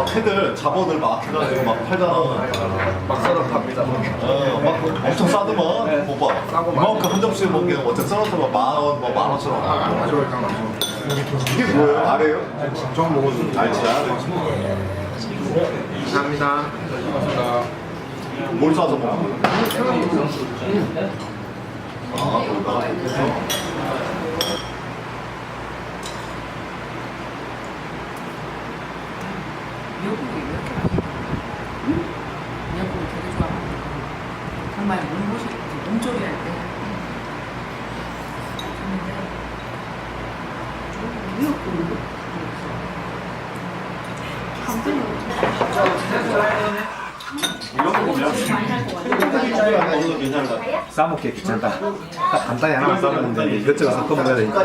막 걔들 자본을 막 해가지고 막 팔잖아. 막 썰어 팝니다. 어, 막 엄청 싸더만. 오빠. 싸고 이만큼 한 접시 먹기는 어째 막만 원, 뭐만 원천 원. 가져올 까 이게 뭐예요? 아래요? 정 먹어도 알지, 알지. 감사합니다. 뭘 싸서 먹어? 아, 그런가? 미역국이 왜 이렇게 맛있어? 미역국을 되게 좋아하거든요. 정말 몸보시, 몸조리 할 때. 했는데, 미역국을 이런 거 보면 먹어도 괜찮다. 싸먹기 귀찮다. 딱 간단히 하나 싸먹는데 이것저것 섞어 먹어야 되니까.